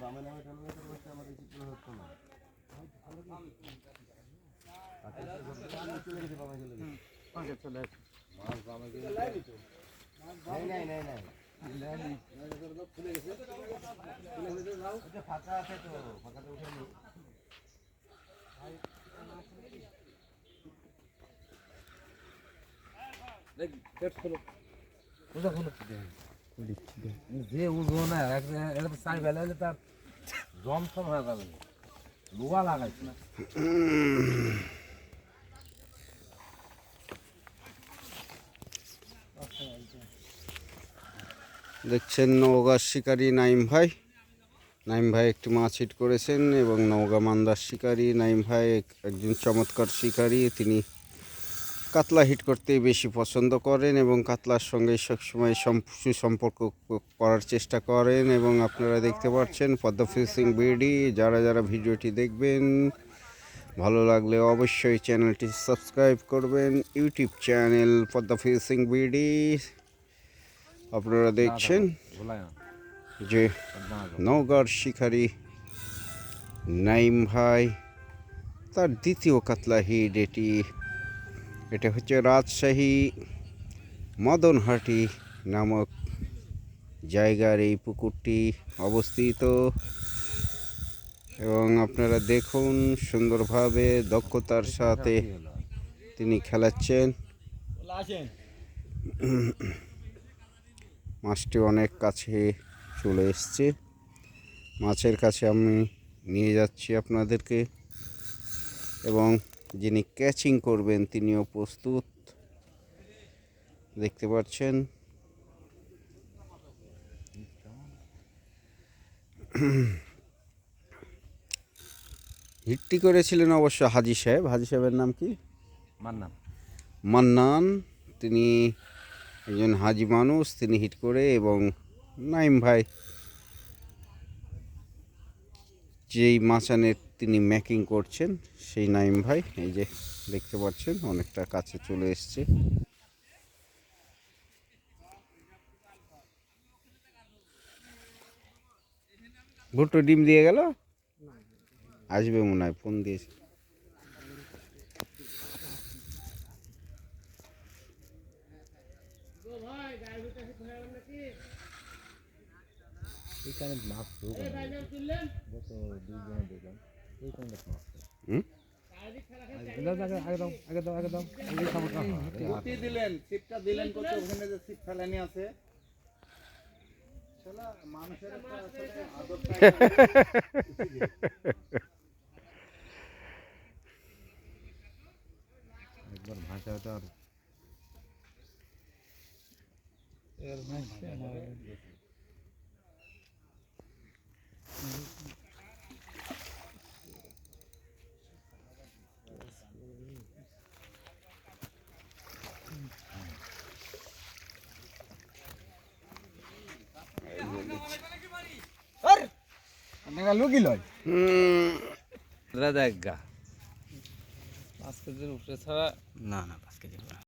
নামে টানে তো খুলে গেছে খুলে। যে না বেলা হলে তার হয়ে লোহা লাগাইছে না। দেখছেন নওগাঁর শিকারী নাইম ভাই। নাইম ভাই একটি মাছ হিট করেছেন এবং নওগাঁ মান্দার শিকারী। নাইম ভাই একজন চমৎকার শিকারী। তিনি কাতলা হিট করতে বেশি পছন্দ করেন এবং কাতলার সঙ্গে সবসময় সম- সুসম্পর্ক করার চেষ্টা করেন এবং আপনারা দেখতে পাচ্ছেন পদ্মা ফিশিং বিডি যারা যারা ভিডিওটি দেখবেন, ভালো লাগলে অবশ্যই চ্যানেলটি সাবস্ক্রাইব করবেন YouTube channel Padma fishing BD আপনারা দেখছেন যে নওগাঁর শিকারী নাইম ভাই, তার দ্বিতীয় কাতলা হিট এটি এটা হচ্ছে রাজশাহী মদনহাটি নামক জায়গার এই পুকুরটি অবস্থিত। এবং আপনারা দেখুন সুন্দরভাবে দক্ষতার সাথে তিনি খেলাচ্ছেন। মাছটি অনেক কাছে চলে এসছে। মাছের কাছে আমি নিয়ে যাচ্ছি আপনাদেরকে। এবং যিনি ক্যাচিং করবেন তিনিও প্রস্তুত। দেখতে পাচ্ছেন। হিটটি করেছিলেন অবশ্য হাজি সাহেব। হাজি সাহেবের নাম কি? মান্নান। মান্নান। তিনি একজন হাজি মানুষ তিনি হিট করে এবং নাইম ভাই যেই মাচানের তিনি ম্যাকিং করছেন, সেই নাইম ভাই, এই যে দেখতে পাচ্ছেন, অনেকটা কাছে চলে এসছে। ভুট্টো ডিম দিয়ে গেল? আসবে মনে হয়, ফোন দিয়েছে। এইখানে মাছ ঢোকে না। গত দুই দেখলাম এইখানে মাছ হুম? আগে দাও, আগে- আগে দাও, আগে দাও, আগে দাও। এই সমস্যা হয়। গুটি দিলেন ছিপটা দিলেন ওখানে যে ছিপ ফেলানি আছে শালা মানুষের একটা আসলে আদর একবার ভাষা তো লুকি লয়। হুম, দাদা এক গা। পাঁচ কেজির উপরে ছাড়া না না পাঁচ কেজি হবে